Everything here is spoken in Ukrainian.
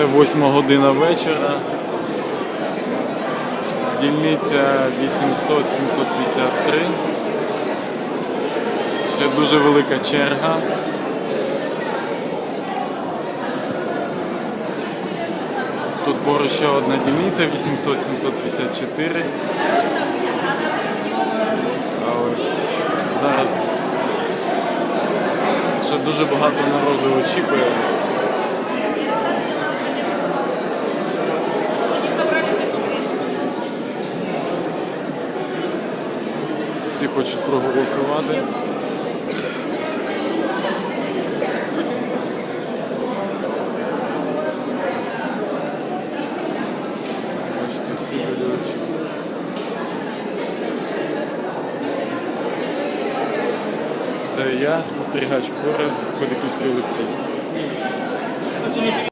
Це восьма година вечора. Дільниця 800-753. Ще дуже велика черга. Тут поруч ще одна дільниця 800-754. Зараз ще дуже багато народу очікує. Всі хочуть проголосувати. Бачите, всі люди. Це я, спостерігач гори, Ходиківський Олексій.